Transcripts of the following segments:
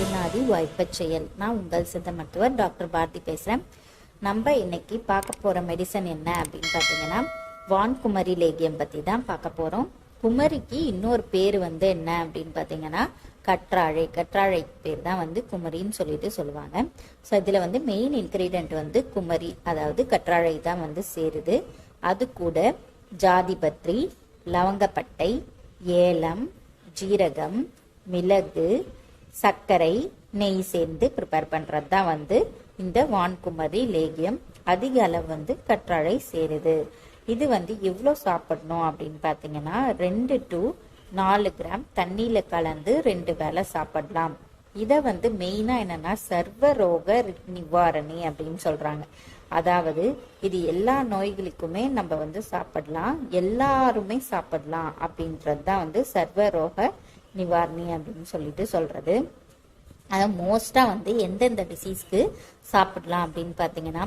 வாய்ப்பச் செயல். நான் உங்கள் சித்த மருத்துவர் டாக்டர் பாரதி பேசுகிறேன் நம்ம இன்னைக்கு பார்க்க போகிற மெடிசன் என்ன அப்படின்னு பார்த்தீங்கன்னா வான்குமரி லேகியம் பற்றி தான் பார்க்க போகிறோம் குமரிக்கு இன்னொரு பேர் வந்து என்ன அப்படின்னு பார்த்தீங்கன்னா கற்றாழை. கற்றாழை பேர் தான் வந்து குமரின்னு சொல்லிட்டு சொல்லுவாங்க. ஸோ இதில் வந்து மெயின் இன்க்ரீடியன்ட் வந்து குமரி அதாவது கற்றாழை தான் வந்து சேருது. அது கூட ஜாதிபத்ரி லவங்கப்பட்டை ஏலம் ஜீரகம் மிளகு சர்க்கரை நெய் சேர்ந்து ப்ரிப்பேர் பண்ணுறது தான் வந்து இந்த வான்குமரி லேகியம் அதிக அளவு வந்து கற்றாழை சேருது. இது வந்து எவ்வளோ சாப்பிடணும் அப்படின்னு பார்த்தீங்கன்னா ரெண்டு டு நாலு கிராம் தண்ணியில் கலந்து ரெண்டு வேளை சாப்பிடலாம். இதை வந்து மெயினாக என்னென்னா சர்வ ரோக நிவாரணி அப்படின்னு சொல்கிறாங்க அதாவது இது எல்லா நோய்களுக்குமே நம்ம வந்து சாப்பிடலாம் எல்லாருமே சாப்பிடலாம் அப்படின்றது தான் வந்து சர்வரோக நிவாரணி அப்படின்னு சொல்லிட்டு சொல்கிறது அதை மோஸ்ட்டாக வந்து எந்தெந்த டிசீஸ்க்கு சாப்பிடலாம் அப்படின்னு பார்த்தீங்கன்னா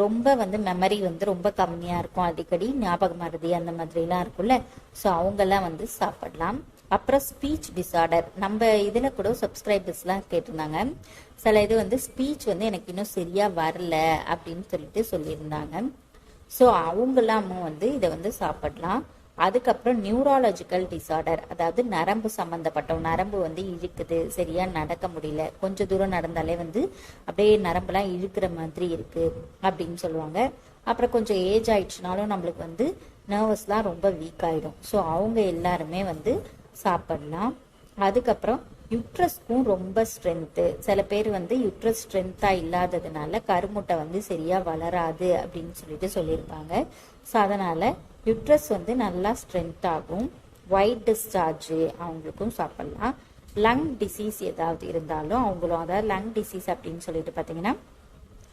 ரொம்ப வந்து மெமரி வந்து ரொம்ப கம்மியாக இருக்கும். அடிக்கடி ஞாபக மருதி அந்த மாதிரிலாம் இருக்கும்ல. ஸோ அவங்கெல்லாம் வந்து சாப்பிடலாம். அப்புறம் ஸ்பீச் டிசார்டர் நம்ம இதில் கூட சப்ஸ்கிரைபர்ஸ்லாம் கேட்டிருந்தாங்க. சில இது வந்து ஸ்பீச் வந்து எனக்கு இன்னும் சரியாக வரல அப்படின்னு சொல்லிட்டு சொல்லியிருந்தாங்க. ஸோ அவங்களாமும் வந்து இதை வந்து சாப்பிடலாம். அதுக்கப்புறம் நியூராலஜிக்கல் டிசார்டர் அதாவது நரம்பு சம்மந்தப்பட்டோம் நரம்பு வந்து இழுக்குது சரியா நடக்க முடியல. கொஞ்ச தூரம் நடந்தாலே வந்து அப்படியே நரம்புலாம் இழுக்கிற மாதிரி இருக்கு அப்படின்னு சொல்லுவாங்க. அப்புறம் கொஞ்சம் ஏஜ் ஆயிடுச்சுனாலும் நம்மளுக்கு வந்து நர்வஸ்லாம் ரொம்ப வீக் ஆயிடும். ஸோ அவங்க எல்லாருமே வந்து சாப்பிடலாம். அதுக்கப்புறம் யுட்ரஸ்க்கும் ரொம்ப ஸ்ட்ரென்த்து சில பேர் வந்து யுட்ரஸ் ஸ்ட்ரென்த்தாக இல்லாததுனால கருமுட்டை வந்து சரியாக வளராது அப்படின்னு சொல்லிட்டு சொல்லியிருப்பாங்க. ஸோ அதனால் யுட்ரஸ் வந்து நல்லா ஸ்ட்ரென்த் ஆகும். ஒயிட் டிஸ்சார்ஜ் அவங்களுக்கும் சாப்பிட்லாம். லங் டிசீஸ் ஏதாவது இருந்தாலும் அவங்களும் அதாவது லங் டிசீஸ் அப்படின்னு சொல்லிட்டு பார்த்தீங்கன்னா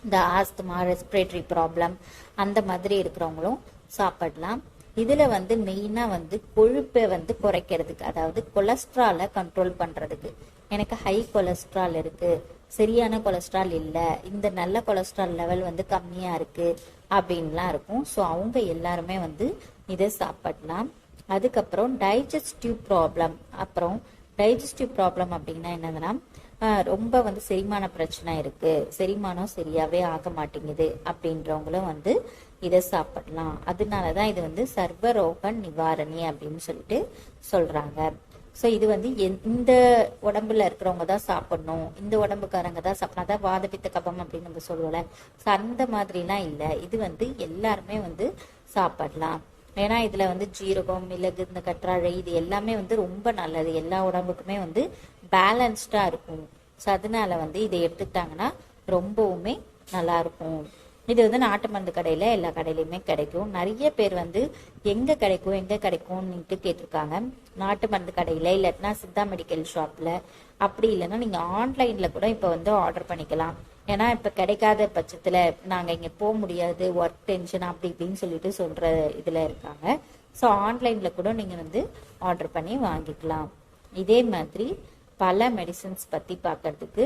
இந்த ஆஸ்துமா ரெஸ்பிரேட்டரி ப்ராப்ளம் அந்த மாதிரி இருக்கிறவங்களும் சாப்பிடலாம். இதில் வந்து மெயினாக வந்து கொழுப்பை வந்து குறைக்கிறதுக்கு அதாவது கொலஸ்ட்ராலை கண்ட்ரோல் பண்ணுறதுக்கு எனக்கு ஹை கொலஸ்ட்ரால் இருக்குது சரியான கொலஸ்ட்ரால் இல்லை. இந்த நல்ல கொலஸ்ட்ரால் லெவல் வந்து கம்மியாக இருக்குது அப்படின்லாம் இருக்கும். ஸோ அவங்க எல்லாருமே வந்து இதை சாப்பிடலாம். அதுக்கப்புறம் டைஜஸ்டிவ் ப்ராப்ளம் அப்புறம் டைஜஸ்டிவ் ப்ராப்ளம் அப்படின்னா என்னதுன்னா ரொம்ப வந்து செரிமான பிரச்சனை இருக்கு. செரிமானம் சரியாவே ஆக மாட்டேங்குது அப்படின்றவங்களும் வந்து இதை சாப்பிடலாம். அதனாலதான் இது வந்து சர்வரோக நிவாரணி அப்படின்னு சொல்லிட்டு சொல்றாங்க. ஸோ இது வந்து இந்த உடம்புல இருக்கிறவங்க தான் சாப்பிடணும். இந்த உடம்புக்காரங்க தான் சாப்பிடணும். அதான் வாதபித்த கபம் அப்படின்னு நம்ம சொல்லுவோம்ல. ஸோ அந்த மாதிரிலாம் இல்லை. இது வந்து எல்லாருமே வந்து சாப்பிடலாம். ஏன்னா இதில் வந்து ஜீரகம் மிளகு இந்த கற்றாழை இது எல்லாமே வந்து ரொம்ப நல்லது. எல்லா உடம்புக்குமே வந்து பேலன்ஸ்டாக இருக்கும். ஸோ அதனால வந்து இதை எடுத்துக்கிட்டாங்கன்னா ரொம்பவுமே நல்லாயிருக்கும் இது வந்து நாட்டு மருந்து கடையில் எல்லா கடையிலையுமே கிடைக்கும். நிறைய பேர் வந்து எங்கே கிடைக்கும் எங்கே கிடைக்கும்னுட்டு கேட்டிருக்காங்க. நாட்டு மருந்து கடையில் இல்லாட்டினா சித்தா மெடிக்கல் ஷாப்பில் அப்படி இல்லைன்னா நீங்கள் ஆன்லைனில் கூட இப்போ வந்து ஆர்டர் பண்ணிக்கலாம். ஏன்னா இப்போ கிடைக்காத பட்சத்தில் நாங்கள் இங்கே போக முடியாது ஒர்க் டென்ஷன் அப்படி இப்படின்னு சொல்லிட்டு சொல்கிற இதில் இருக்காங்க. ஸோ ஆன்லைனில் கூட நீங்கள் வந்து ஆர்டர் பண்ணி வாங்கிக்கலாம். இதே மாதிரி பல மெடிசன்ஸ் பற்றி பார்க்கறதுக்கு